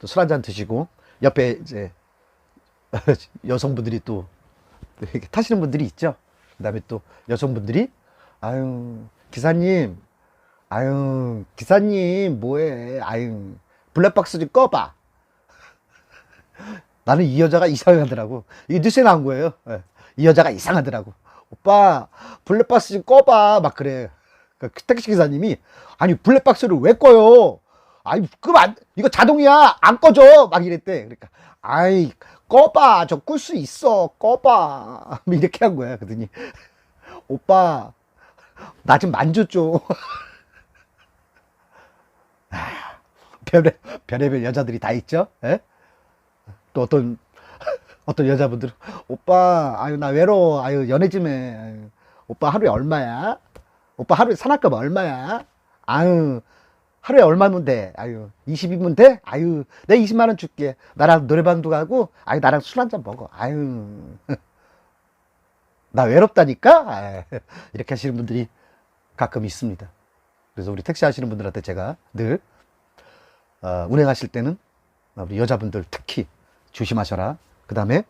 또 술 한잔 드시고 옆에 이제 여성분들이 또 타시는 분들이 있죠. 그다음에 또 여성분들이 아유 기사님, 아유 기사님 뭐해? 아유 블랙박스 좀 꺼봐. 나는 이 여자가 이상하더라고. 이게 뉴스에 나온 거예요. 예. 이 여자가 이상하더라고. 오빠 블랙박스 좀 꺼봐. 막 그래. 그 택시 기사님이 아니 블랙박스를 왜 꺼요? 아니 그럼 안 이거 자동이야 안 꺼져 막 이랬대. 그러니까 아이 꺼봐 저 끌 수 있어 꺼봐 이렇게 한 거야. 그러더니 오빠 나 좀 만져줘. 아, 별의 별의별 여자들이 다 있죠. 예? 또 어떤 어떤 여자분들은 오빠 아유 나 외로워 아유 연애 좀해 오빠 하루에 얼마야? 오빠 하루에 산악금 얼마야? 아유 하루에 얼마면 돼? 아유 20이면 돼? 아유 내가 20만 원 줄게 나랑 노래방도 가고 아유 나랑 술 한잔 먹어 아유 나 외롭다니까 아유, 이렇게 하시는 분들이 가끔 있습니다 그래서 우리 택시 하시는 분들한테 제가 늘 어, 운행하실 때는 우리 여자분들 특히 조심하셔라. 그 다음에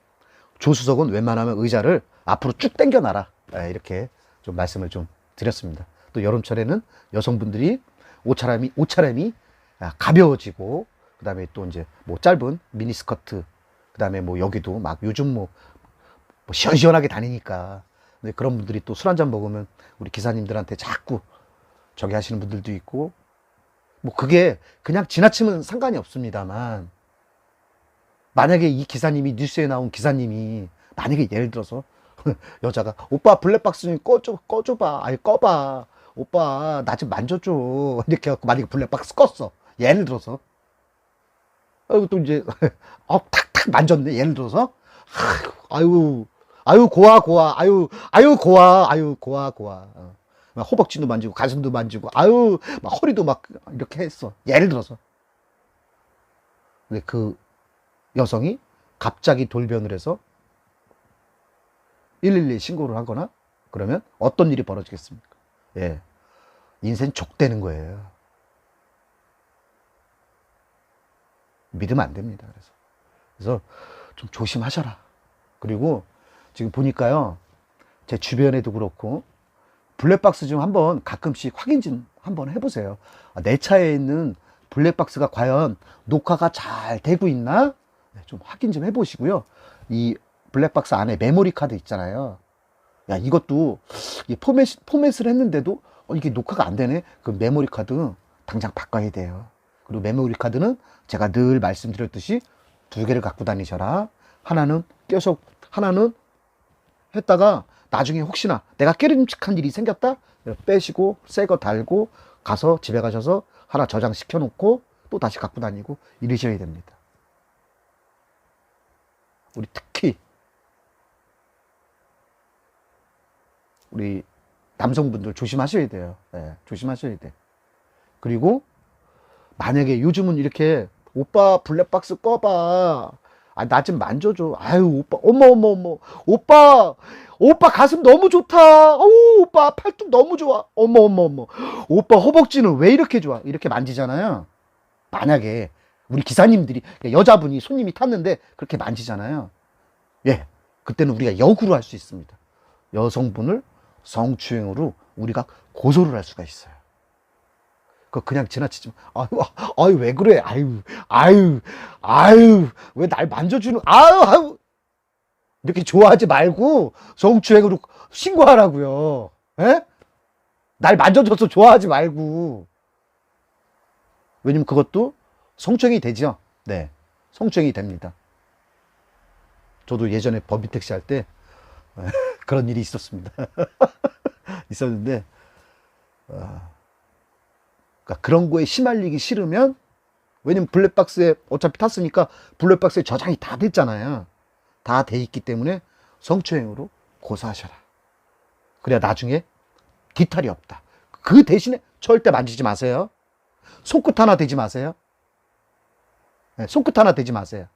조수석은 웬만하면 의자를 앞으로 쭉 당겨놔라. 예, 이렇게 좀 말씀을 좀 드렸습니다. 또 여름철에는 여성분들이 옷차림이, 옷차림이 아, 가벼워지고, 그 다음에 또 이제 뭐 짧은 미니스커트, 그 다음에 뭐 여기도 막 요즘 뭐, 뭐 시원시원하게 다니니까. 근데 그런 분들이 또 술 한잔 먹으면 우리 기사님들한테 자꾸 저기 하시는 분들도 있고, 뭐 그게 그냥 지나치면 상관이 없습니다만, 만약에 이 기사님이 뉴스에 나온 기사님이 만약에 예를 들어서 여자가 오빠 블랙박스 좀 꺼줘 꺼줘봐. 아니 꺼봐 오빠 나 좀 만져줘. 이렇게 해갖고 만약에 블랙박스 껐어. 예를 들어서. 아유 또 이제 어 탁탁 만졌네 예를 들어서. 아유 아유 고아 고아 아유 아유 고아. 아유 고아 고아. 어. 막 허벅지도 만지고 가슴도 만지고 아유 막 허리도 막 이렇게 했어. 예를 들어서. 근데 그 여성이 갑자기 돌변을 해서 112에 신고를 하거나 그러면 어떤 일이 벌어지겠습니까? 예. 인생 족되는 거예요. 믿으면 안 됩니다. 그래서. 그래서 좀 조심하셔라. 그리고 지금 보니까요. 제 주변에도 그렇고 블랙박스 좀 한번 가끔씩 확인 좀 한번 해보세요. 아, 내 차에 있는 블랙박스가 과연 녹화가 잘 되고 있나? 네, 좀 확인 좀 해보시고요. 이 블랙박스 안에 메모리 카드 있잖아요. 야, 이것도 이 포맷, 포맷을 했는데도 어, 이게 녹화가 안 되네? 그 메모리 카드 당장 바꿔야 돼요. 그리고 메모리 카드는 제가 늘 말씀드렸듯이 두 개를 갖고 다니셔라. 하나는 껴서, 하나는 했다가 나중에 혹시나 내가 깨름직한 일이 생겼다? 빼시고 새 거 달고 가서 집에 가셔서 하나 저장시켜 놓고 또 다시 갖고 다니고 이러셔야 됩니다. 우리 특히 우리 남성분들 조심하셔야 돼요. 예, 조심하셔야 돼. 그리고 만약에 요즘은 이렇게 오빠 블랙박스 꺼봐. 아, 나 좀 만져줘. 아유, 오빠, 어머, 어머, 어머. 오빠, 오빠 가슴 너무 좋다. 어우, 오빠 팔뚝 너무 좋아. 어머, 어머, 어머. 오빠 허벅지는 왜 이렇게 좋아? 이렇게 만지잖아요. 만약에 우리 기사님들이 여자분이 손님이 탔는데 그렇게 만지잖아요. 예, 그때는 우리가 역으로 할 수 있습니다. 여성분을 성추행으로 우리가 고소를 할 수가 있어요. 그 그냥 지나치지 마. 아유, 아유 왜 그래? 아유, 아유, 아유 왜 날 만져주는? 아유, 아유 이렇게 좋아하지 말고 성추행으로 신고하라고요. 예? 날 만져줘서 좋아하지 말고. 왜냐면 그것도 성추행이 되죠. 네. 성추행이 됩니다. 저도 예전에 법인 택시 할 때 그런 일이 있었습니다. 있었는데, 어, 그러니까 그런 거에 시말리기 싫으면, 왜냐면 블랙박스에 어차피 탔으니까 블랙박스에 저장이 다 됐잖아요. 다 돼 있기 때문에 성추행으로 고소하셔라. 그래야 나중에 뒤탈이 없다. 그 대신에 절대 만지지 마세요. 손끝 하나 대지 마세요. 네, 손끝 하나 대지 마세요.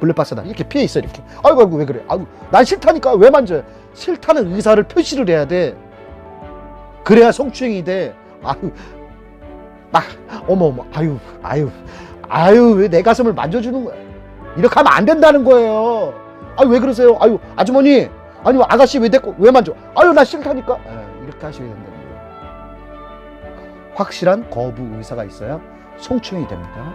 블랙박스다. 이렇게 피해 있어, 이렇게. 아이고, 아이고, 왜 그래? 아이고, 난 싫다니까. 왜 만져요? 싫다는 의사를 표시를 해야 돼. 그래야 성추행이 돼. 아유, 막, 어머, 어머, 아유, 아유, 아유 왜 내 가슴을 만져주는 거야 이렇게 하면 안 된다는 거예요 아유 왜 그러세요 아유 아주머니 아니 아가씨 왜 데리고 왜 만져 아유 나 싫다니까 예, 이렇게 하셔야 된다는 거예요 확실한 거부 의사가 있어야 성추행이 됩니다